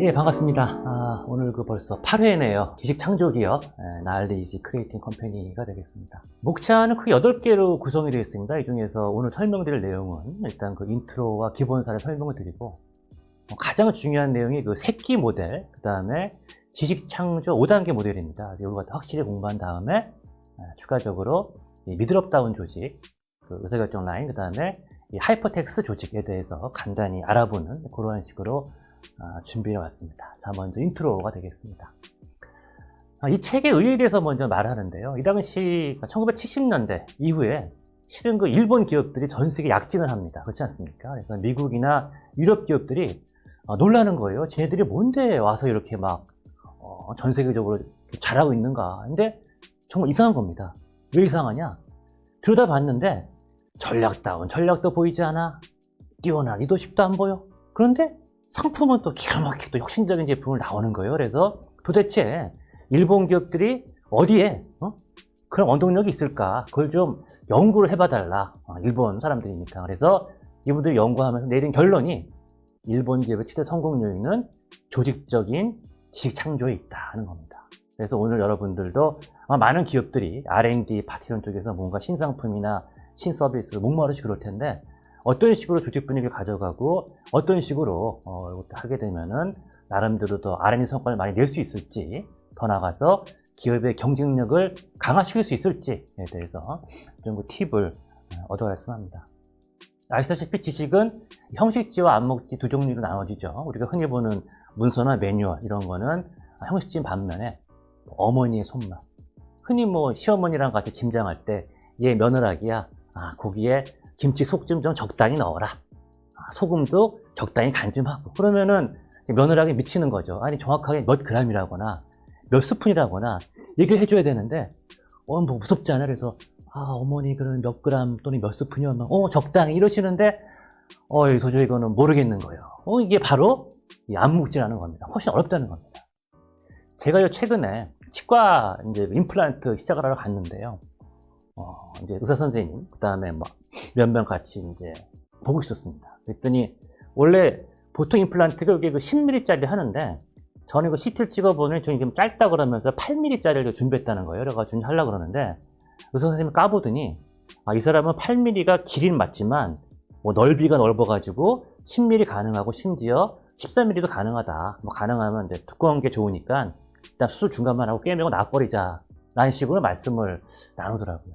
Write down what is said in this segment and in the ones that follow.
예, 반갑습니다. 아, 오늘 그 벌써 8회네요. 지식 창조 기업, 예, 나알레이지 크리에이팅 컴퍼니가 되겠습니다. 목차는 크게 8개로 구성이 되어 있습니다. 이 중에서 오늘 설명드릴 내용은 일단 그 인트로와 기본 사례 설명을 드리고, 어, 가장 중요한 내용이 그 새끼 모델, 그 다음에 지식 창조 5단계 모델입니다. 이걸 갖다 확실히 공부한 다음에, 아, 추가적으로 이 미드럽다운 조직, 그 의사결정 라인, 그 다음에 이 하이퍼텍스 조직에 대해서 간단히 알아보는 그러한 식으로 아, 준비해 왔습니다. 자, 먼저 인트로가 되겠습니다. 아, 이 책의 의의에 대해서 먼저 말하는데요. 이 당시 1970년대 이후에 실은 그 일본 기업들이 전 세계 약진을 합니다. 그렇지 않습니까? 그래서 미국이나 유럽 기업들이 아, 놀라는 거예요. 쟤네들이 뭔데 와서 이렇게 막, 어, 전 세계적으로 잘하고 있는가. 근데 정말 이상한 겁니다. 왜 이상하냐? 들여다 봤는데 전략다운 전략도 보이지 않아. 뛰어난 리더십도 안 보여. 그런데 상품은 또 기가 막히게 또 혁신적인 제품을 나오는 거예요. 그래서 도대체 일본 기업들이 어디에 어? 그런 원동력이 있을까? 그걸 좀 연구를 해봐달라. 어, 일본 사람들이니까. 그래서 이분들이 연구하면서 내린 결론이 일본 기업의 최대 성공 요인은 조직적인 지식 창조에 있다는 겁니다. 그래서 오늘 여러분들도 아마 많은 기업들이 R&D 파티런 쪽에서 뭔가 신상품이나 신서비스를 목마르시 그럴 텐데 어떤 식으로 조직 분위기를 가져가고 어떤 식으로 어, 이것도 하게 되면은 나름대로 더 R&D 성과를 많이 낼 수 있을지 더 나가서 기업의 경쟁력을 강화시킬 수 있을지에 대해서 좀 그 팁을 어, 얻어 말씀합니다. 아시다시피 지식은 형식지와 암묵지 두 종류로 나눠지죠. 우리가 흔히 보는 문서나 매뉴얼 이런 거는 형식지인 반면에 어머니의 손맛. 흔히 뭐 시어머니랑 같이 김장할 때 얘 며느라기야. 아, 고기에 김치 속 좀 좀 적당히 넣어라. 아, 소금도 적당히 간 좀 하고. 그러면은 며느라기 미치는 거죠. 아니 정확하게 몇 그램이라거나 몇 스푼이라거나 얘기를 해줘야 되는데 어, 뭐 무섭잖아. 그래서 아, 어머니 그러면 몇 그램 또는 몇 스푼이면 어, 적당히 이러시는데 어, 도저히 이거는 모르겠는 거예요. 어, 이게 바로 이 안묵지라는 겁니다. 훨씬 어렵다는 겁니다. 제가 요 최근에 치과 이제 임플란트 시작을 하러 갔는데요. 어, 이제 의사 선생님, 그 다음에 뭐몇명 같이 이제 보고 있었습니다. 그랬더니 원래 보통 임플란트가 이게 그 10mm짜리 하는데 저는 이거 CT를 찍어보니 좀 이게 짧다 그러면서 8mm짜리를 준비했다는 거예요. 그래가지고 하려고 그러는데 의사 선생님이 까보더니 아, 이 사람은 8mm가 길이는 맞지만 뭐 넓이가 넓어가지고 10mm 가능하고 심지어 13mm도 가능하다. 뭐 가능하면 이제 두꺼운 게 좋으니까 일단 수술 중간만 하고 깨매고 나버리자. 라는 식으로 말씀을 나누더라고요.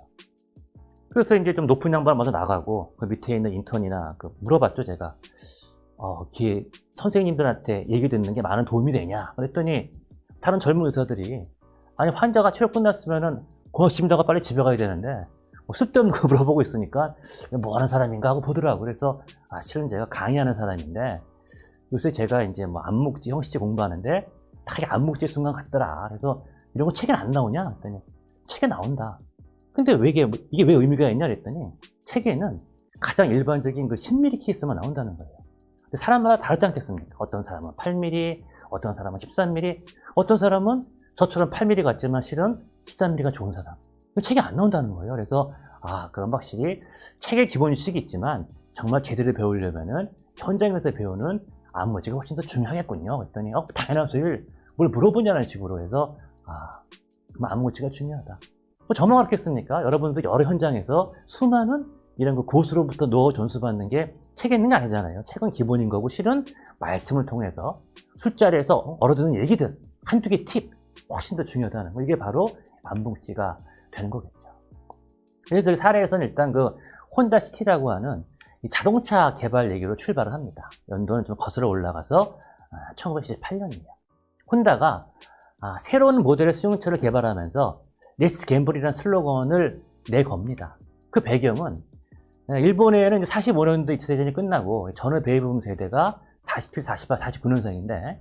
그래서 이제 좀 높은 양반 먼저 나가고 그 밑에 있는 인턴이나 그 물어봤죠, 제가. 어, 기 선생님들한테 얘기 듣는 게 많은 도움이 되냐? 그랬더니 다른 젊은 의사들이 아니 환자가 치료 끝났으면은 고맙습니다가 빨리 집에 가야 되는데 뭐 쓸데없는 거 물어보고 있으니까 뭐 하는 사람인가 하고 보더라고. 그래서 아 실은 제가 강의하는 사람인데 요새 제가 이제 뭐 안목지 형식지 공부하는데 다 안목지 순간 같더라. 그래서 이런 거 책에 안 나오냐? 그랬더니 책에 나온다. 근데 왜 이게, 이게 왜 의미가 있냐? 그랬더니 책에는 가장 일반적인 그 10mm 케이스만 나온다는 거예요. 사람마다 다르지 않겠습니까? 어떤 사람은 8mm, 어떤 사람은 13mm, 어떤 사람은 저처럼 8mm 같지만 실은 13mm가 좋은 사람. 책에 안 나온다는 거예요. 그래서 아, 그럼 확실히 책의 기본 지식이 있지만 정말 제대로 배우려면은 현장에서 배우는 안무지가 훨씬 더 중요하겠군요. 그랬더니 어, 당연한 소리를 뭘 물어보냐는 식으로 해서 아, 그럼 안무지가 중요하다. 뭐 저만 그렇겠습니까? 여러분도 여러 현장에서 수많은 이런 그 고수로부터 노하우 전수 받는 게 책에 있는 게 아니잖아요. 책은 기본인 거고 실은 말씀을 통해서 술자리에서 얼어드는 얘기들 한두 개 팁 훨씬 더 중요하다는 거 이게 바로 안봉지가 되는 거겠죠. 그래서 이 사례에서는 일단 그 혼다 시티라고 하는 이 자동차 개발 얘기로 출발을 합니다. 연도는 좀 거슬러 올라가서 1978년이에요. 혼다가 아, 새로운 모델의 수용차를 개발하면서 렛츠 갬블이라는 슬로건을 내 겁니다. 그 배경은 일본에는 45년도 2차 대전이 끝나고 전후 베이비붐 세대가 47, 48, 49년생인데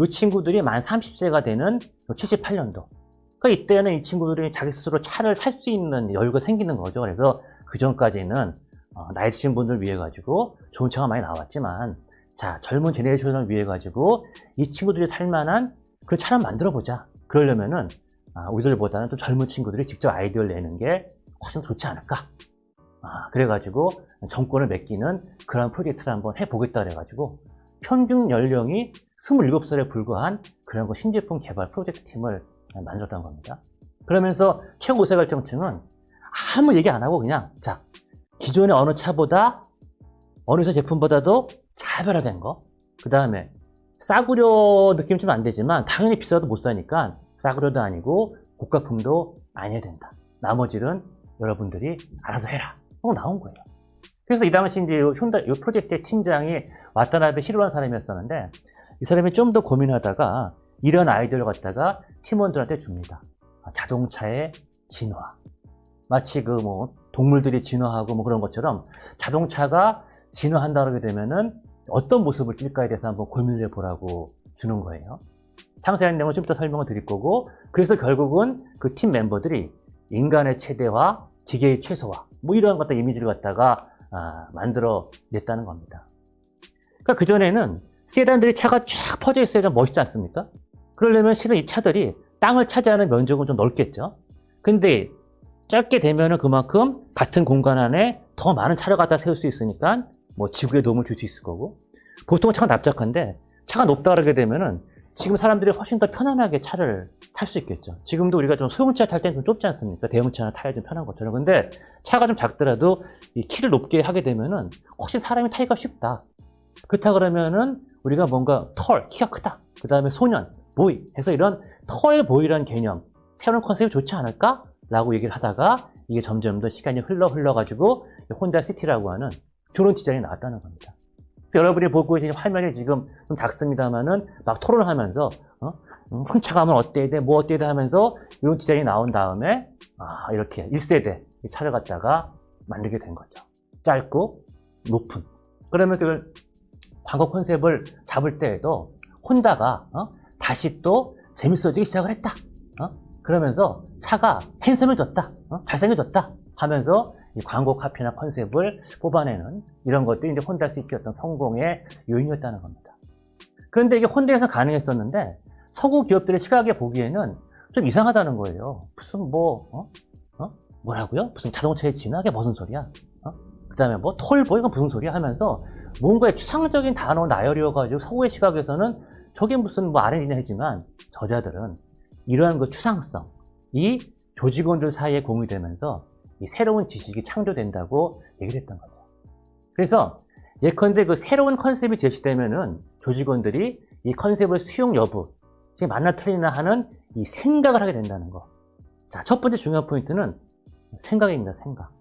이 친구들이 만 30세가 되는 78년도. 그러니까 이때는 이 친구들이 자기 스스로 차를 살 수 있는 여유가 생기는 거죠. 그래서 그 전까지는 어, 나이 드신 분들 위해 가지고 좋은 차가 많이 나왔지만 자 젊은 제네레이션을 위해 가지고 이 친구들이 살만한 그런 차를 만들어 보자. 그러려면은 아, 우리들보다는 또 젊은 친구들이 직접 아이디어를 내는 게 훨씬 좋지 않을까. 아, 그래가지고 정권을 맡기는 그런 프로젝트를 한번 해보겠다 그래가지고 평균 연령이 27살에 불과한 그런 거 신제품 개발 프로젝트 팀을 만들었던 겁니다. 그러면서 최고 의사결정층은 아무 얘기 안 하고 그냥 자 기존의 어느 차보다 어느 회사 제품보다도 잘 발효된 거. 그 다음에 싸구려 느낌 좀 안 되지만 당연히 비싸도 못 사니까 싸구려도 아니고 고가품도 아니어야 된다. 나머지는 여러분들이 알아서 해라. 하고 나온 거예요. 그래서 이 당시 이제 이 현대 이 프로젝트의 팀장이 와타나베 히로라는 사람이었었는데 이 사람이 좀 더 고민하다가 이런 아이디어를 갖다가 팀원들한테 줍니다. 아, 자동차의 진화. 마치 그 뭐 동물들이 진화하고 뭐 그런 것처럼 자동차가 진화한다 그러게 되면은 어떤 모습을 띌까에 대해서 한번 고민을 해보라고 주는 거예요. 상세한 내용은 좀 이따 설명을 드릴 거고 그래서 결국은 그 팀 멤버들이 인간의 최대화, 기계의 최소화 뭐 이런 것들 이미지를 갖다가 아, 만들어 냈다는 겁니다. 그러니까 그 전에는 세단들이 차가 쫙 퍼져 있어야 좀 멋있지 않습니까? 그러려면 실은 이 차들이 땅을 차지하는 면적은 좀 넓겠죠. 근데 짧게 되면은 그만큼 같은 공간 안에 더 많은 차를 갖다 세울 수 있으니까 뭐 지구에 도움을 줄 수 있을 거고 보통은 차가 납작한데 차가 높다 그러게 되면은 지금 사람들이 훨씬 더 편안하게 차를 탈 수 있겠죠. 지금도 우리가 좀 소형차 탈 때는 좀 좁지 않습니까? 대형차나 타야 좀 편한 것처럼. 근데 차가 좀 작더라도 이 키를 높게 하게 되면은 훨씬 사람이 타기가 쉽다. 그렇다 그러면은 우리가 뭔가 털, 키가 크다. 그 다음에 소년, 보이 해서 이런 털 보이라는 개념, 새로운 컨셉이 좋지 않을까? 라고 얘기를 하다가 이게 점점 더 시간이 흘러 흘러가지고 혼다 시티라고 하는 저런 디자인이 나왔다는 겁니다. 그래서 여러분이 보고 계신 화면이 지금 좀 작습니다만은 막 토론을 하면서 어? 음, 승차가 하면 어때야 돼? 뭐 어때야 돼? 하면서 이런 디자인이 나온 다음에 아, 이렇게 1세대 이 차를 갖다가 만들게 된 거죠. 짧고 높은. 그러면서 이걸 광고 컨셉을 잡을 때에도 혼다가 어? 다시 또 재밌어지기 시작을 했다. 어? 그러면서 차가 핸섬해졌다. 어? 잘생겨졌다. 하면서 이 광고 카피나 컨셉을 뽑아내는 이런 것들이 이제 혼다 시티 어떤 성공의 요인이었다는 겁니다. 그런데 이게 혼다에서 가능했었는데 서구 기업들의 시각에 보기에는 좀 이상하다는 거예요. 무슨 뭐, 어? 어? 뭐라고요? 무슨 자동차의 진화가 무슨 소리야? 어? 그 다음에 뭐 톨보 이건 무슨 소리야? 하면서 뭔가의 추상적인 단어 나열이어 가지고 서구의 시각에서는 저게 무슨 뭐 R&D냐 하지만 저자들은 이러한 그 추상성, 이 조직원들 사이에 공유되면서 이 새로운 지식이 창조된다고 얘기를 했던 거죠. 그래서 예컨대 그 새로운 컨셉이 제시되면은 조직원들이 이 컨셉을 수용 여부, 지금 맞나 틀리나 하는 이 생각을 하게 된다는 거. 자, 첫 번째 중요한 포인트는 생각입니다, 생각.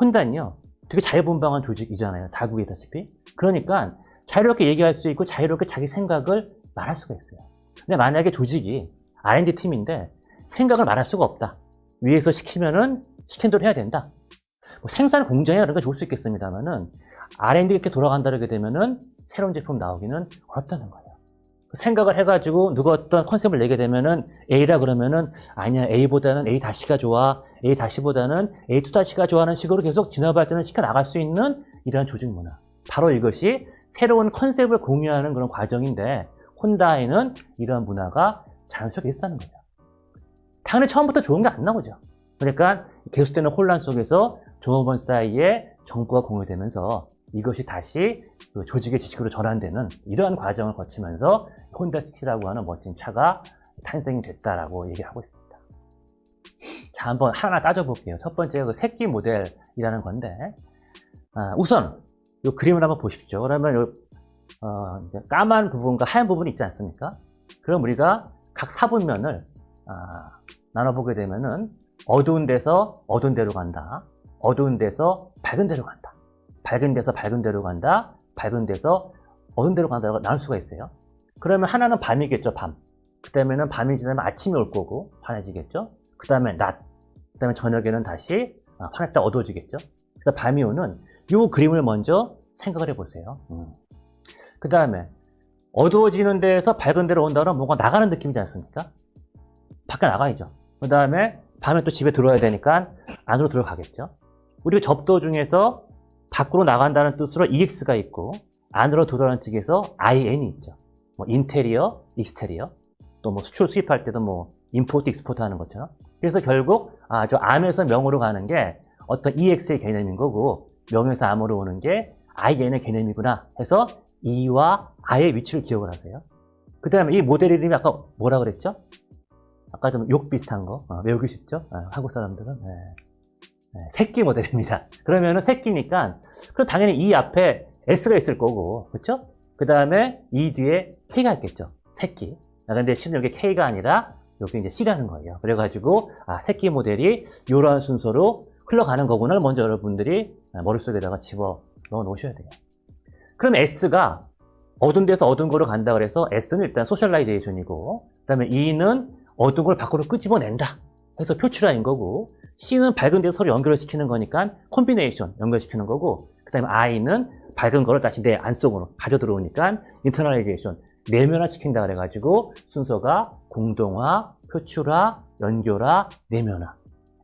혼다는요, 되게 자유분방한 조직이잖아요. 다국이다시피. 그러니까 자유롭게 얘기할 수 있고 자유롭게 자기 생각을 말할 수가 있어요. 근데 만약에 조직이 R&D 팀인데 생각을 말할 수가 없다. 위에서 시키면은 시킨 대로 해야 된다. 뭐 생산 공장이나 그런 게 좋을 수 있겠습니다만은 R&D 이렇게 돌아간다 그러게 되면은 새로운 제품 나오기는 어렵다는 거예요. 생각을 해가지고 누가 어떤 컨셉을 내게 되면은 A라 그러면은 아니야 A보다는 A 다시가 좋아 A 다시보다는 A2 다시가 좋아하는 식으로 계속 진화 발전을 시켜 나갈 수 있는 이러한 조직 문화. 바로 이것이 새로운 컨셉을 공유하는 그런 과정인데 혼다에는 이러한 문화가 자연스럽게 있었다는 거죠. 당연히 처음부터 좋은 게 안 나오죠. 그러니까 계속되는 혼란 속에서 종업원 사이에 정보가 공유되면서 이것이 다시 그 조직의 지식으로 전환되는 이러한 과정을 거치면서 혼다시티라고 하는 멋진 차가 탄생이 됐다라고 얘기하고 있습니다. 자, 한번 하나 따져볼게요. 첫 번째 그 새끼 모델이라는 건데, 아, 우선 이 그림을 한번 보십시오. 그러면 요, 어, 까만 부분과 하얀 부분이 있지 않습니까? 그럼 우리가 각 사분면을 아, 나눠보게 되면은 어두운 데서 어두운 데로 간다. 어두운 데서 밝은 데로 간다. 밝은 데서 밝은 데로 간다. 밝은 데서 어두운 데로 간다고 나눌 수가 있어요. 그러면 하나는 밤이겠죠, 밤. 그 다음에는 밤이 지나면 아침이 올 거고, 환해지겠죠. 그 다음에 낮. 그 다음에 저녁에는 다시 아, 환했다 어두워지겠죠. 그래서 밤이 오는 이 그림을 먼저 생각을 해보세요. 음. 그 다음에 어두워지는 데에서 밝은 데로 온다 그러면 뭔가 나가는 느낌이지 않습니까? 밖에 나가야죠. 그 다음에 밤에 또 집에 들어와야 되니까 안으로 들어가겠죠. 우리가 접도 중에서 밖으로 나간다는 뜻으로 EX가 있고 안으로 들어가는 측에서 IN이 있죠. 뭐 인테리어, 익스테리어, 또 뭐 수출 수입할 때도 뭐 임포트, 익스포트 하는 것처럼. 그래서 결국 아, 저 암에서 명으로 가는 게 어떤 EX의 개념인 거고 명에서 암으로 오는 게 IN의 개념이구나 해서 E와 I의 위치를 기억을 하세요. 그 다음에 이 모델 이름이 아까 뭐라 그랬죠? 아까 좀 욕 비슷한 거 어, 외우기 쉽죠? 어, 한국 사람들은 네. 네, 새끼 모델입니다. 그러면은 새끼니까 그럼 당연히 이 앞에 S가 있을 거고 그렇죠? 그 다음에 이 뒤에 K가 있겠죠. 새끼. 아, 근데 실은 여기 K가 아니라 여기 이제 C라는 거예요. 그래가지고 아 새끼 모델이 이러한 순서로 흘러가는 거구나 먼저 여러분들이 머릿속에다가 집어 넣어 놓으셔야 돼요. 그럼 S가 어두운 데서 어두운 거로 간다 그래서 S는 일단 소셜라이제이션이고 그 다음에 E는 어두운 걸 밖으로 끄집어낸다. 해서 표출화인 거고 C는 밝은 데서 서로 연결을 시키는 거니까 콤비네이션 연결시키는 거고 그 다음에 I는 밝은 거를 다시 내 안속으로 가져 들어오니까 인터널라이제이션 내면화 시킨다 그래가지고 순서가 공동화, 표출화, 연결화, 내면화.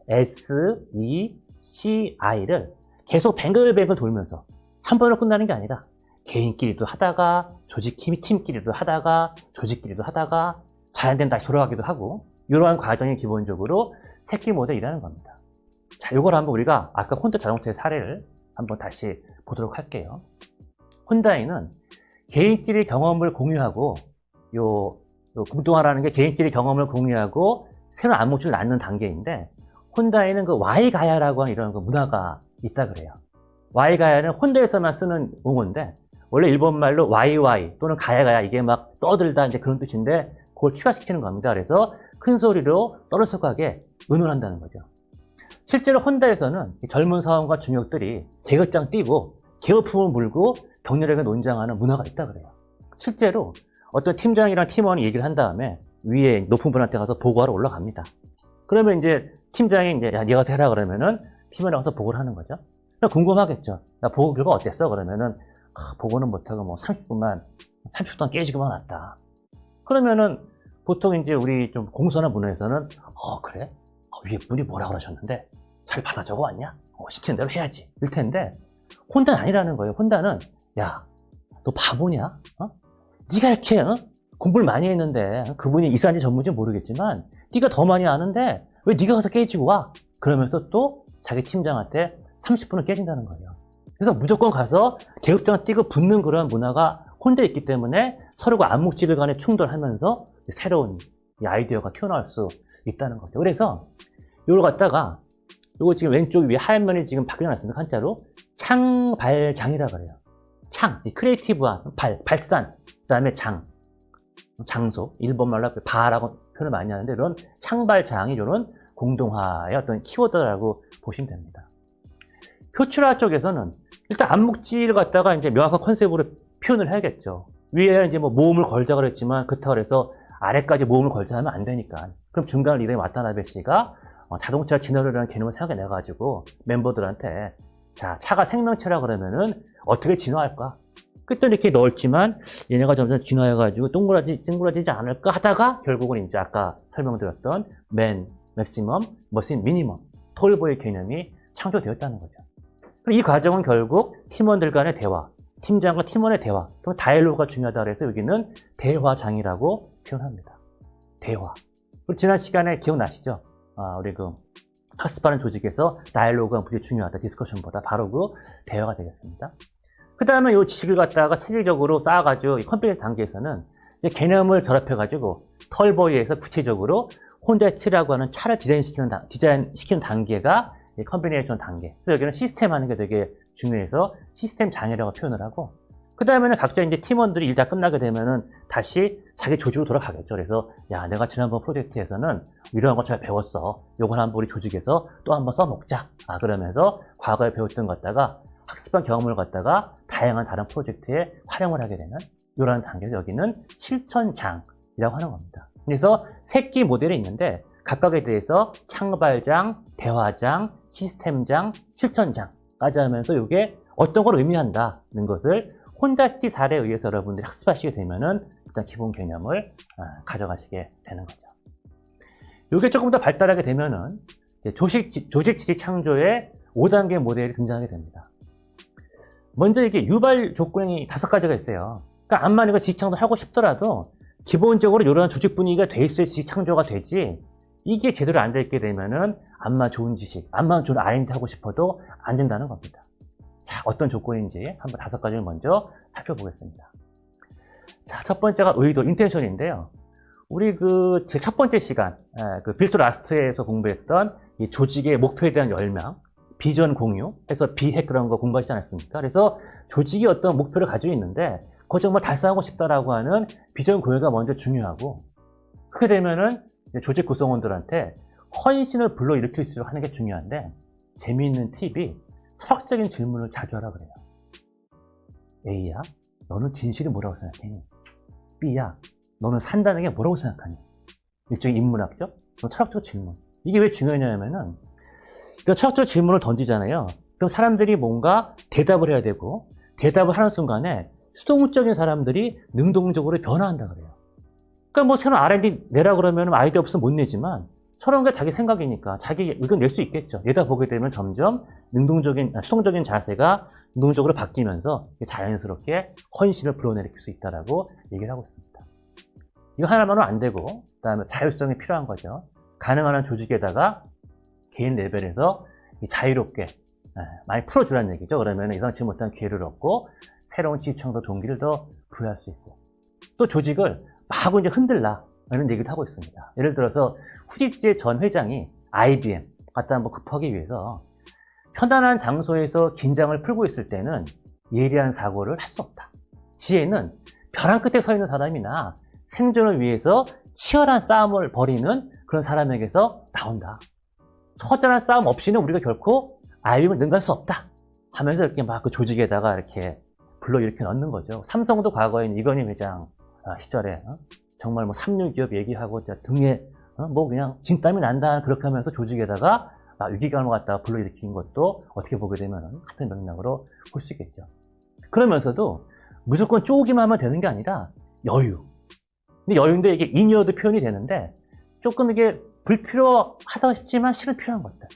S, E, C, I를 계속 뱅글뱅글 돌면서 한 번으로 끝나는 게 아니라 개인끼리도 하다가 조직 팀- 팀끼리도 하다가 조직끼리도 하다가 잘 안 되면 다시 돌아가기도 하고 이러한 과정이 기본적으로 새끼 모델이라는 겁니다. 자, 이걸 한번 우리가 아까 혼다 자동차의 사례를 한번 다시 보도록 할게요. 혼다이는 개인끼리 경험을 공유하고 요, 요 공동화라는 게 개인끼리 경험을 공유하고 새로운 안목줄을 낳는 단계인데 혼다에는 그 와이가야라고 하는 이런 그 문화가 있다 그래요. 와이가야는 혼다에서만 쓰는 용어인데 원래 일본말로 와이와이 또는 가야가야 이게 막 떠들다 이제 그런 뜻인데 그걸 추가시키는 겁니다. 그래서 큰 소리로 떠들썩하게 의논한다는 거죠. 실제로 혼다에서는 이 젊은 사원과 중역들이 계급장 띄고 계급품을 물고 격렬하게 논쟁하는 문화가 있다 그래요. 실제로 어떤 팀장이랑 팀원이 얘기를 한 다음에 위에 높은 분한테 가서 보고하러 올라갑니다. 그러면 이제 팀장이 이제 야, 네가 가서 해라 그러면은 팀원이 가서 보고를 하는 거죠. 그럼 궁금하겠죠. 나 보고 결과 어땠어? 그러면은 아, 보고는 못하고 뭐 30분만 30분 동안 깨지고만 왔다. 그러면은 보통 이제 우리 좀 공손한 문화에서는 어 그래? 어, 위에 분이 뭐라 그러셨는데 잘 받아 적어 왔냐? 어, 시키는 대로 해야지. 일 텐데 혼다는 아니라는 거예요. 혼다는 야, 너 바보냐? 어? 네가 이렇게 어? 공부를 많이 했는데 그분이 이사인지 전문지 모르겠지만 네가 더 많이 아는데 왜 네가 가서 깨지고 와? 그러면서 또 자기 팀장한테 30분을 깨진다는 거예요. 그래서 무조건 가서 계급장 뛰고 붙는 그런 문화가 혼대에 있기 때문에 서로가 안목질 간에 충돌하면서 새로운 이 아이디어가 튀어나올 수 있다는 거죠. 그래서 이걸 갖다가 이거 지금 왼쪽 위에 하얀 면이 지금 바뀌어놨습니다. 한자로 창발장이라 그래요. 창, 이 크리에이티브한 발, 발산, 그 다음에 장, 장소, 일본말로 바라고 표현을 많이 하는데 이런 창발장이 이런 공동화의 어떤 키워드라고 보시면 됩니다. 표출화 쪽에서는 일단 안목질을 갖다가 이제 명확한 컨셉으로 표현을 해야겠죠. 위에 이제 뭐 모음을 걸자 그랬지만 그렇다고 해서 아래까지 모음을 걸자 하면 안 되니까. 그럼 중간 리더인 와타나베 씨가 어, 자동차 진화론이라는 개념을 생각해 내가지고 멤버들한테 자, 차가 생명체라 그러면은 어떻게 진화할까? 그랬더니 이렇게 넓지만 얘네가 점점 진화해가지고 동그라지, 찡그라지지 않을까 하다가 결국은 이제 아까 설명드렸던 맨, 맥시멈, 머신, 미니멈, 톨보의 개념이 창조되었다는 거죠. 그럼 이 과정은 결국 팀원들 간의 대화, 팀장과 팀원의 대화, 또 다이얼로그가 중요하다 그래서 여기는 대화장이라고 표현합니다. 대화. 그리고 지난 시간에 기억나시죠? 아, 우리 그 학습하는 조직에서 다이얼로그가 무지 중요하다. 디스커션보다 바로 그 대화가 되겠습니다. 그 다음에 이 지식을 갖다가 체계적으로 쌓아가지고 이 컴퓨터 단계에서는 이제 개념을 결합해가지고 털보이에서 구체적으로 혼데트라고 하는 차를 디자인시키는, 단- 디자인시키는 단계가 이 컨비네이션 단계. 그래서 여기는 시스템 하는 게 되게 중요해서 시스템 장애라고 표현을 하고 그 다음에는 각자 이제 팀원들이 일 다 끝나게 되면은 다시 자기 조직으로 돌아가겠죠. 그래서 야 내가 지난번 프로젝트에서는 이러한 거 잘 배웠어. 요걸 한번 우리 조직에서 또 한번 써먹자. 아 그러면서 과거에 배웠던 것 갖다가 학습한 경험을 갖다가 다양한 다른 프로젝트에 활용을 하게 되는 이런 단계에서 여기는 실천장이라고 하는 겁니다. 그래서 새끼 모델이 있는데 각각에 대해서 창발장, 대화장, 시스템장, 실천장까지 하면서 이게 어떤 걸 의미한다는 것을 혼다시티 사례에 의해서 여러분들이 학습하시게 되면은 일단 기본 개념을 아, 가져가시게 되는 거죠. 이게 조금 더 발달하게 되면은 조직, 지- 조직 지식 창조의 5단계 모델이 등장하게 됩니다. 먼저 이게 유발 조건이 다섯 가지가 있어요. 그러니까 암만 이거 지식 창조 하고 싶더라도 기본적으로 이런 조직 분위기가 돼 있어야 지식 창조가 되지 이게 제대로 안 돼 있게 되면은 암만 좋은 지식, 암만 좋은 R&D 하고 싶어도 안 된다는 겁니다. 자, 어떤 조건인지 한번 다섯 가지를 먼저 살펴보겠습니다. 자, 첫 번째가 의도, 인텐션인데요. 우리 그 제 첫 번째 시간, 에, 그 빌트 라스트에서 공부했던 이 조직의 목표에 대한 열명, 비전 공유, 해서 비핵 그런 거 공부하지 않았습니까? 그래서 조직이 어떤 목표를 가지고 있는데, 그거 정말 달성하고 싶다라고 하는 비전 공유가 먼저 중요하고, 그렇게 되면은 조직 구성원들한테 헌신을 불러일으킬수록 하는 게 중요한데, 재미있는 팁이 철학적인 질문을 자주 하라 그래요. A야, 너는 진실이 뭐라고 생각해? B야, 너는 산다는 게 뭐라고 생각하니? 일종의 인문학적, 철학적 질문. 이게 왜 중요하냐면은, 그 철학적 질문을 던지잖아요. 그럼 사람들이 뭔가 대답을 해야 되고, 대답을 하는 순간에 수동적인 사람들이 능동적으로 변화한다 그래요. 그러니까 뭐 새로운 R&D 내라 그러면 아이디어 없으면 못 내지만, 서로는 게 자기 생각이니까 자기 의견 낼 수 있겠죠. 내다 보게 되면 점점 능동적인, 아, 수동적인 자세가 능동적으로 바뀌면서 자연스럽게 헌신을 불어내릴 수 있다라고 얘기를 하고 있습니다. 이거 하나만은 안 되고, 그 다음에 자율성이 필요한 거죠. 가능한 한 조직에다가 개인 레벨에서 이 자유롭게 예, 많이 풀어주라는 얘기죠. 그러면 예상치 못한 기회를 얻고 새로운 시청도 동기를 더 부여할 수 있고 또 조직을 마구 이제 흔들라 이런 얘기도 하고 있습니다. 예를 들어서 후지츠의 전 회장이 IBM 갖다 한번 급하기 위해서 편안한 장소에서 긴장을 풀고 있을 때는 예리한 사고를 할 수 없다. 지혜는 벼랑 끝에 서 있는 사람이나 생존을 위해서 치열한 싸움을 벌이는 그런 사람에게서 나온다. 처절한 싸움 없이는 우리가 결코 IBM을 능가할 수 없다. 하면서 이렇게 막 그 조직에다가 이렇게 불러일으켜 넣는 거죠. 삼성도 과거에 이건희 회장 아, 시절에 어? 정말 뭐 삼류기업 얘기하고 등에 어? 뭐 그냥 진땀이 난다 그렇게 하면서 조직에다가 아, 위기감을 갖다가 불러일으킨 것도 어떻게 보게 되면 같은 맥락으로 볼 수 있겠죠. 그러면서도 무조건 쪼기만 하면 되는 게 아니라 여유. 근데 여유인데 이게 인이어도 표현이 되는데 조금 이게 불필요하다 싶지만 실은 필요한 것들.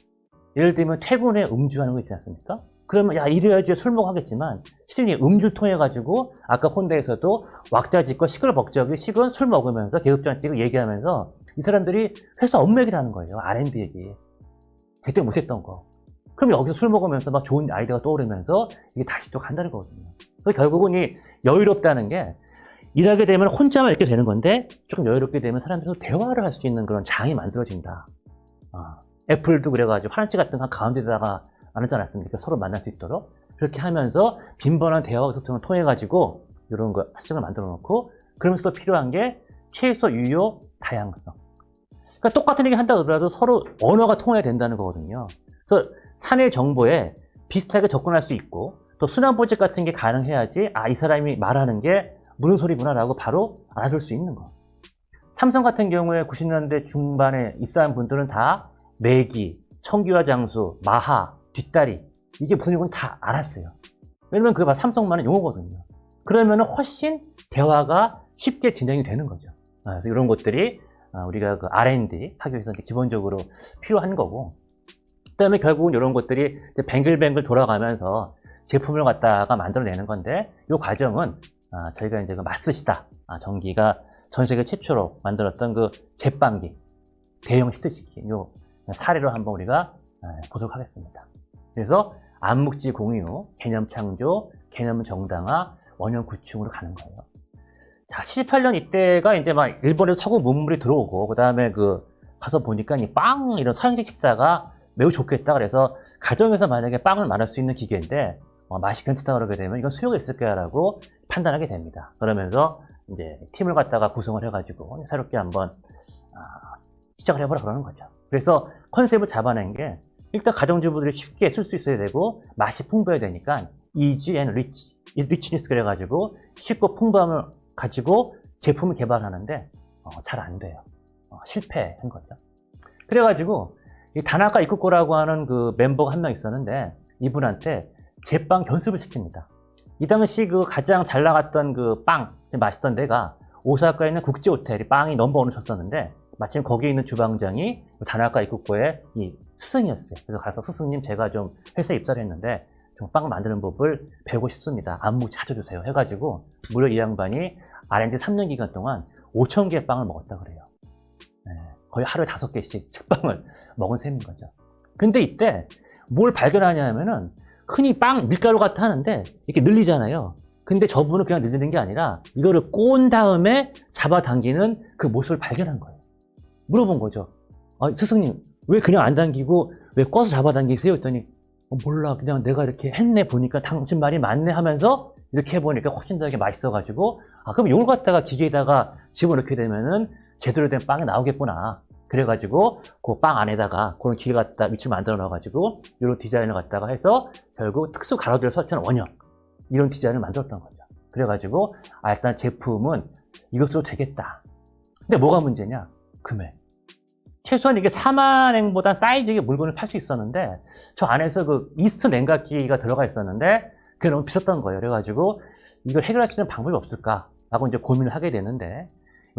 예를 들면 퇴근에 음주하는 거 있지 않습니까? 그러면 야 이래야지 술 먹하겠지만 이 음주를 통해 가지고 아까 혼다에서도 왁자지껄 시끌벅적이 식은 술 먹으면서 계급장 뛰고 얘기하면서 이 사람들이 회사 하는 거예요. R&D 얘기. 제때 못했던 거. 그럼 여기서 술 먹으면서 막 좋은 아이디어가 떠오르면서 이게 다시 또 간다는 거거든요. 그래서 결국은 이 여유롭다는 게 일하게 되면 혼자만 있게 되는 건데 조금 여유롭게 되면 사람들과 대화를 할 수 있는 그런 장이 만들어진다. 아, 애플도 그래가지고 화장지 같은 거 가운데다가 안 하지 않았습니까? 서로 만날 수 있도록. 그렇게 하면서 빈번한 대화와 소통을 통해가지고 이런 거 시장을 만들어 놓고 그러면서도 필요한 게 최소 유효 다양성. 그러니까 똑같은 얘기 한다 그러더라도 서로 언어가 통해야 된다는 거거든요. 그래서 사내 정보에 비슷하게 접근할 수 있고 또 순환 보직 같은 게 가능해야지 아 이 사람이 말하는 게 무슨 소리구나라고 바로 알아들 수 있는 거. 삼성 같은 경우에 90년대 중반에 입사한 분들은 다 매기, 청기화 장수, 마하, 뒷다리 이게 무슨 용어인지 다 알았어요. 왜냐면 그게 바로 삼성만의 용어거든요. 그러면 훨씬 대화가 쉽게 진행이 되는 거죠. 아, 그래서 이런 것들이 아, 우리가 그 R&D 이제 기본적으로 필요한 거고 그다음에 결국은 이런 것들이 뱅글뱅글 돌아가면서 제품을 갖다가 만들어내는 건데 이 과정은 아, 저희가 이제 그 마스시다 아, 전기가 전 세계 최초로 만들었던 그 제빵기 대형 히트시킨 요 사례로 한번 우리가 아, 보도록 하겠습니다. 그래서 암묵지 공유, 개념 창조, 개념 정당화, 원형 구축으로 가는 거예요. 자, 78년 이때가 이제 막 일본에서 서구 문물이 들어오고, 그 다음에 그, 가서 보니까 이 빵, 이런 서양식 식사가 매우 좋겠다. 그래서 가정에서 만약에 빵을 만들 수 있는 기계인데, 어, 맛이 괜찮다 그러게 되면 이건 수요가 있을 거야라고 판단하게 됩니다. 그러면서 이제 팀을 갖다가 구성을 해가지고 새롭게 한번, 아, 시작을 해보라 그러는 거죠. 그래서 컨셉을 잡아낸 게 일단 가정주부들이 쉽게 쓸 수 있어야 되고 맛이 풍부해야 되니까 easy and rich, richness 그래가지고 쉽고 풍부함을 가지고 제품을 개발하는데 어, 잘 안 돼요. 어, 실패한 거죠. 그래가지고 이 다나카 이쿠코라고 하는 그 멤버가 한 명 있었는데 이분한테 제빵 연습을 시킵니다. 이 당시 그 가장 잘 나갔던 그 빵, 맛있던 데가 오사카에 있는 국제 호텔이 빵이 넘버원을 쳤었는데 마침 거기에 있는 주방장이 다나카 이쿠코의 이 스승이었어요. 그래서 가서 스승님 제가 좀 회사에 입사를 했는데 좀 빵 만드는 법을 배우고 싶습니다. 안무 찾아주세요. 해가지고 무려 이 양반이 R&D 3년 기간 동안 5천 개의 빵을 먹었다 그래요. 네, 거의 하루에 다섯 개씩 식빵을 먹은 셈인 거죠. 근데 이때 뭘 발견하냐면은 흔히 빵 밀가루 같아 하는데 이렇게 늘리잖아요. 근데 저분은 그냥 늘리는 게 아니라 이거를 꼬은 다음에 잡아당기는 그 모습을 발견한 거예요. 물어본 거죠. 아, 스승님, 왜 그냥 안 당기고 왜 꺼서 잡아당기세요? 했더니 어, 몰라, 그냥 내가 이렇게 했네 보니까 당신 말이 맞네 하면서 이렇게 해보니까 훨씬 더 이게 맛있어가지고 아 그럼 이걸 갖다가 기계에다가 집어넣게 되면은 제대로 된 빵이 나오겠구나. 그래가지고 그 빵 안에다가 그런 기계 갖다 밑을 만들어 넣어가지고 이런 디자인을 갖다가 해서 결국 특수 가로등을 설치한 원형 이런 디자인을 만들었던 거죠. 그래가지고 아 일단 제품은 이것으로 되겠다. 근데 뭐가 문제냐? 금액. 최소한 이게 4만행보다 사이즈의 물건을 팔 수 있었는데 저 안에서 그 이스트 냉각기가 들어가 있었는데 그게 너무 비쌌던 거예요. 그래가지고 이걸 해결할 수 있는 방법이 없을까라고 이제 고민을 하게 되는데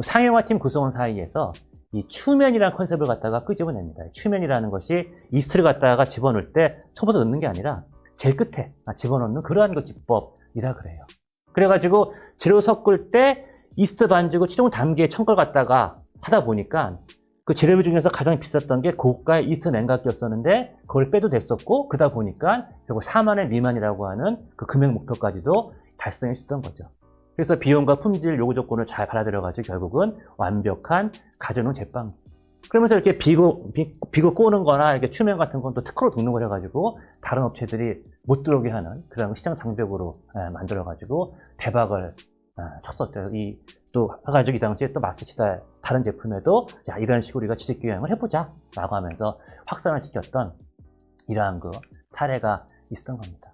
상용화 팀 구성원 사이에서 이 추면이라는 컨셉을 갖다가 끄집어냅니다. 추면이라는 것이 이스트를 갖다가 집어넣을 때 처음부터 넣는 게 아니라 제일 끝에 집어넣는 그러한 그 기법이라 그래요. 그래가지고 재료 섞을 때 이스트 반죽을 최종 단계에 첨가를 갖다가 하다 보니까 그 재료비 중에서 가장 비쌌던 게 고가의 이스트 냉각기였었는데 그걸 빼도 됐었고 그러다 보니까 결국 4만 원 미만이라고 하는 그 금액 목표까지도 달성해 주던 거죠. 그래서 비용과 품질 요구 조건을 잘 받아들여가지고 결국은 완벽한 가져놓은 제빵. 그러면서 이렇게 비고, 비, 비고 꼬는 거나 이렇게 추면 같은 건 또 특허로 등록을 해가지고 다른 업체들이 못 들어오게 하는 그런 시장 장벽으로 예, 만들어가지고 대박을 아, 쳤었죠. 이, 또, 해가지고 이 당시에 또 마스치다 다른 제품에도 야, 이런 식으로 우리가 지식교양을 해보자 라고 하면서 확산을 시켰던 이러한 그 사례가 있었던 겁니다.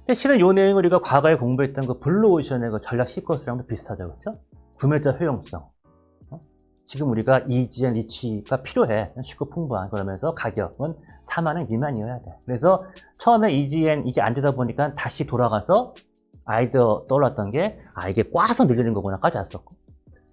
근데 실은 이 내용을 우리가 과거에 공부했던 그 블루오션의 그 전략 시퀀스랑도 비슷하죠. 그렇죠? 구매자 효용성. 어? 지금 우리가 이지엔 리치가 필요해. 쉽고 풍부한. 그러면서 가격은 4만원 미만이어야 돼. 그래서 처음에 이지엔 이게 안 되다 보니까 다시 돌아가서 아이디어 떠올랐던 게, 아, 이게 꽈서 늘리는 거구나까지 왔었고.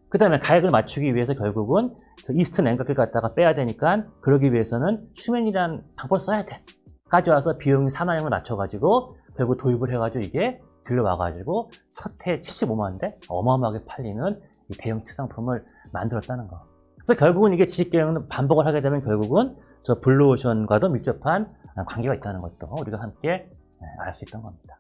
그 다음에 가격을 맞추기 위해서 결국은 그 이스트 냉각을 갖다가 빼야 되니까, 그러기 위해서는 추면이라는 방법을 써야 돼. 까지 와서 비용이 4만원을 맞춰가지고, 결국 도입을 해가지고 이게 들려와가지고, 첫 해 75만원대 어마어마하게 팔리는 이 대형 특상품을 만들었다는 거. 그래서 결국은 이게 지식계획은 반복을 하게 되면 결국은 저 블루오션과도 밀접한 관계가 있다는 것도 우리가 함께 알 수 있던 겁니다.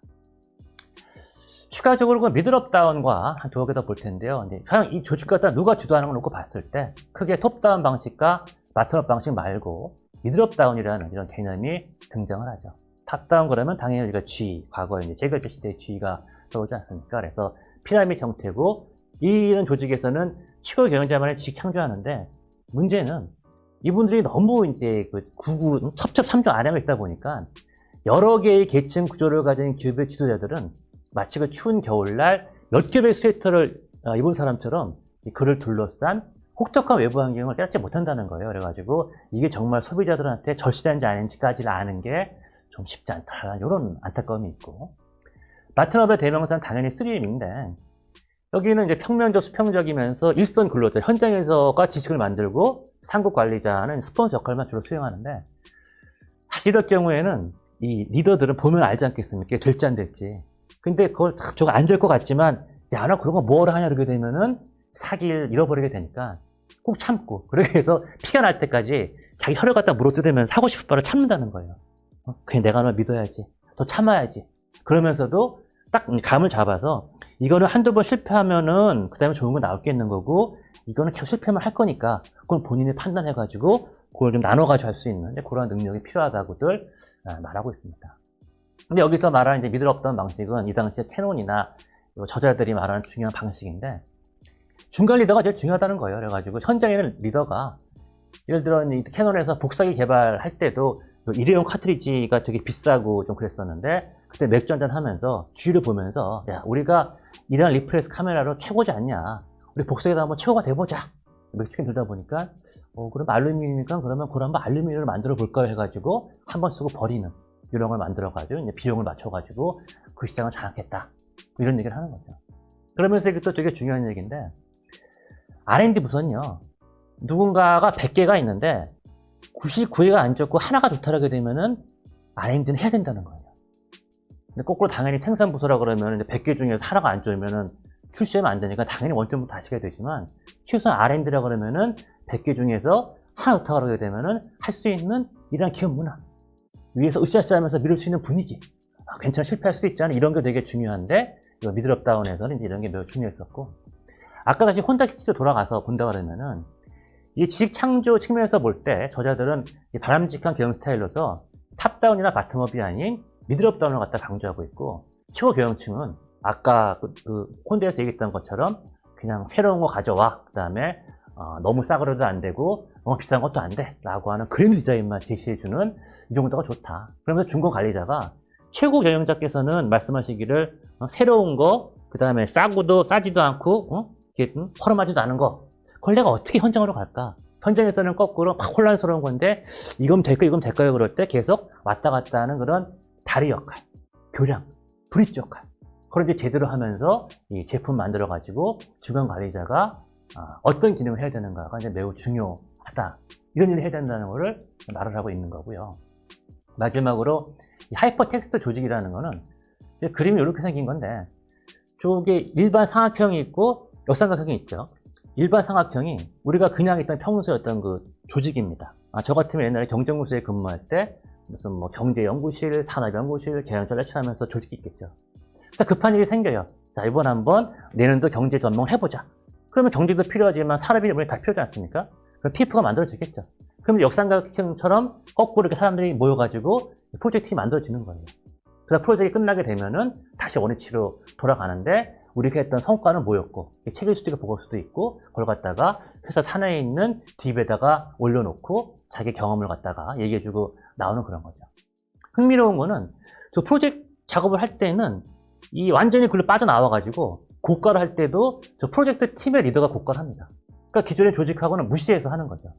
추가적으로 그 미드업다운과 한 두어 개 더 볼 텐데요. 과연 이 조직 갖다 누가 주도하는 걸 놓고 봤을 때 크게 톱다운 방식과 바텀업 방식 말고 미드업다운이라는 이런 개념이 등장을 하죠. 탑다운 그러면 당연히 우리가 G, 과거에 이제 재결제 시대의 G가 떠오르지 않습니까? 그래서 피라미드 형태고 이런 조직에서는 최고 경영자만의 지식 창조하는데 문제는 이분들이 너무 이제 그 구구 첩첩 참조 안 하고 있다 보니까 여러 개의 계층 구조를 가진 기업의 지도자들은 마치 그 추운 겨울날 몇 겹의 스웨터를 어, 입은 사람처럼 이 그를 둘러싼 혹독한 외부 환경을 깨닫지 못한다는 거예요. 그래가지고 이게 정말 소비자들한테 절실한지 아닌지까지를 아는 게 좀 쉽지 않다. 이런 안타까움이 있고. 마트업의 대명사는 당연히 3M인데 여기는 이제 평면적, 수평적이면서 일선 근로자, 현장에서가 지식을 만들고 상급 관리자는 스폰서 역할만 주로 수행하는데 사실 이럴 경우에는 이 리더들은 보면 알지 않겠습니까? 될지 안 될지. 근데 그걸 딱 저거 안 될 것 같지만 야, 나 그런 거 뭐라 하냐 그러게 되면은 사기를 잃어버리게 되니까 꼭 참고 그렇게 해서 피가 날 때까지 자기 혀를 갖다 물어뜯으면 사고 싶을 바를 참는다는 거예요. 어? 그냥 내가 널 믿어야지. 더 참아야지. 그러면서도 딱 감을 잡아서 이거는 한두 번 실패하면은 그 다음에 좋은 거 나올 게 있는 거고 이거는 계속 실패만 할 거니까 그건 본인이 판단해가지고 그걸 좀 나눠가지고 할 수 있는 그런 능력이 필요하다고들 아, 말하고 있습니다. 근데 여기서 말하는 이제 믿을 없던 방식은 이 당시에 캐논이나 저자들이 말하는 중요한 방식인데 중간 리더가 제일 중요하다는 거예요. 그래가지고 현장에 는 리더가 예를 들어 이 캐논에서 복사기 개발할 때도 일회용 카트리지가 되게 비싸고 좀 그랬었는데 그때 맥주 한잔 하면서 주위를 보면서 야 우리가 이런 리프레스 카메라로 최고지 않냐. 우리 복사기도 한번 최고가 돼보자. 맥주캔 들다 보니까 어 그럼 알루미늄이니까 그러면 그걸 한번 알루미늄을 만들어 볼까 해가지고 한번 쓰고 버리는 이런 걸 만들어 가지고 이제 비용을 맞춰 가지고 그 시장을 장악했다. 이런 얘기를 하는 거죠. 그러면서 이게 또 되게 중요한 얘기인데 R&D 부서는요. 누군가가 100개가 있는데 99개가 안 좋고 하나가 좋다라게 되면은 R&D는 해야 된다는 거예요. 근데 거꾸로 당연히 생산 부서라 그러면 100개 중에서 하나가 안 좋으면은 출시하면 안 되니까 당연히 원점부터 다시 해야 되지만 최소한 R&D라 그러면은 100개 중에서 하나 좋다고 하게 되면은 할 수 있는 이런 기업 문화 위에서 으쌰으쌰 하면서 밀을 수 있는 분위기. 아, 괜찮아, 실패할 수도 있잖아. 이런 게 되게 중요한데, 이거 미드럽다운에서는 이런 게 매우 중요했었고. 아까 다시 혼다 시티로 돌아가서 본다 그러면은, 이 지식 창조 측면에서 볼 때, 저자들은 이 바람직한 경영 스타일로서 탑다운이나 바텀업이 아닌 미드럽다운을 갖다 강조하고 있고, 최고 경영층은 아까 그, 그 콘대에서 얘기했던 것처럼 그냥 새로운 거 가져와. 그 다음에 어, 너무 싸그러도 안 되고 너무 비싼 것도 안 돼. 라고 하는 그랜드 디자인만 제시해주는 이 정도가 좋다. 그러면서 중공 관리자가 최고 경영자께서는 말씀하시기를 어, 새로운 거, 그 다음에 싸고도 싸지도 않고, 어? 이게, 음, 허름하지도 않은 거. 그걸 내가 어떻게 현장으로 갈까? 현장에서는 거꾸로 막 혼란스러운 건데, 이건 될까, 이건 될까요? 그럴 때 계속 왔다 갔다 하는 그런 다리 역할, 교량, 브릿지 역할. 이제 제대로 하면서 이 제품 만들어 가지고 주간 관리자가 아, 어떤 기능을 해야 되는가가 이제 매우 중요하다. 이런 일을 해야 된다는 것을 말을 하고 있는 거고요. 마지막으로 이 하이퍼 텍스트 조직이라는 거는 그림이 이렇게 생긴 건데 저게 일반 삼각형이 있고 역삼각형이 있죠. 일반 삼각형이 우리가 그냥 있던 어떤 그 조직입니다. 아, 저 같으면 옛날에 경정무소에 근무할 때 무슨 뭐 경제연구실, 산업연구실, 계양철 레치하면서 조직이 있겠죠. 딱 급한 일이 생겨요. 자, 이번 한번 내년도 경제 전망을 해보자. 그러면 경제도 필요하지만 산업이 이번에 다 필요하지 않습니까? 그럼 TF가 만들어지겠죠. 그럼 역삼각형처럼 거꾸로 이렇게 사람들이 모여가지고 프로젝트가 만들어지는 거예요. 그래서 프로젝트가 끝나게 되면은 다시 원위치로 돌아가는데 우리가 했던 성과는 뭐였고 책일 수도 있고 보고할 수도 있고 그걸 갖다가 회사 산하에 있는 딥에다가 올려놓고 자기 경험을 갖다가 얘기해주고 나오는 그런 거죠. 흥미로운 거는 저 프로젝트 작업을 할 때는 이 완전히 글로 빠져나와가지고 고가를 할 때도 저 프로젝트 팀의 리더가 고가를 합니다. 그러니까 기존의 조직하고는 무시해서 하는 거죠.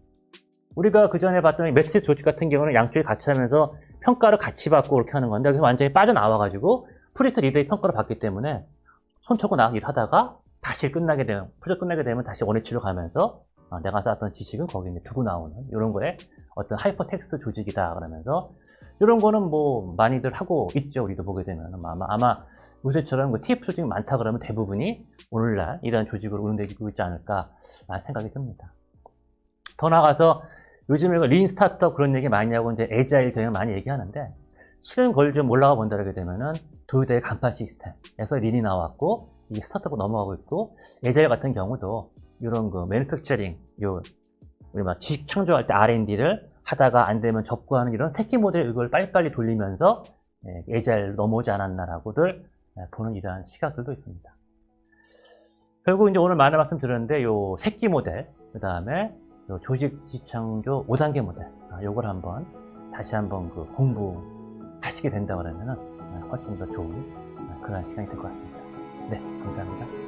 우리가 그 전에 봤던 이 매트리스 조직 같은 경우는 양쪽이 같이 하면서 평가를 같이 받고 그렇게 하는 건데 여기서 완전히 빠져나와가지고 프로젝트 리더의 평가를 받기 때문에 손 털고 나가 일하다가 다시 끝나게 되면 프로젝트 끝나게 되면 다시 원위치로 가면서 어, 내가 쌓았던 지식은 거기 이제 두고 나오는 이런 거에 어떤 하이퍼 텍스트 조직이다 그러면서 이런 거는 뭐 많이들 하고 있죠 우리도 보게 되면 아마 아마 요새처럼 그 TF 조직이 많다 그러면 대부분이 오늘날 이러한 조직으로 운영되고 있지 않을까 생각이 듭니다. 더 나아가서 요즘에 그린 스타트업 그런 얘기 많이 하고 이제 에자일 경영 많이 얘기하는데 실은 그걸 좀 올라가 본다게 되면은 도요타의 간판 시스템에서 린이 나왔고 이게 스타트업으로 넘어가고 있고 에자일 같은 경우도 이런 그 매니팩처링 요 우리 막 지식 창조할 때 R&D를 하다가 안 되면 접구하는 이런 새끼 모델 이걸 빨리빨리 돌리면서 에자일 넘어오지 않았나라고들 보는 이러한 시각들도 있습니다. 결국 이제 오늘 많은 말씀 드렸는데 요 새끼 모델 그 다음에 조직 지창조 5단계 모델 아, 요걸 한번 다시 한번 그 공부하시게 된다 그러면은 훨씬 더 좋은 그런 시간이 될 것 같습니다. 네, 감사합니다.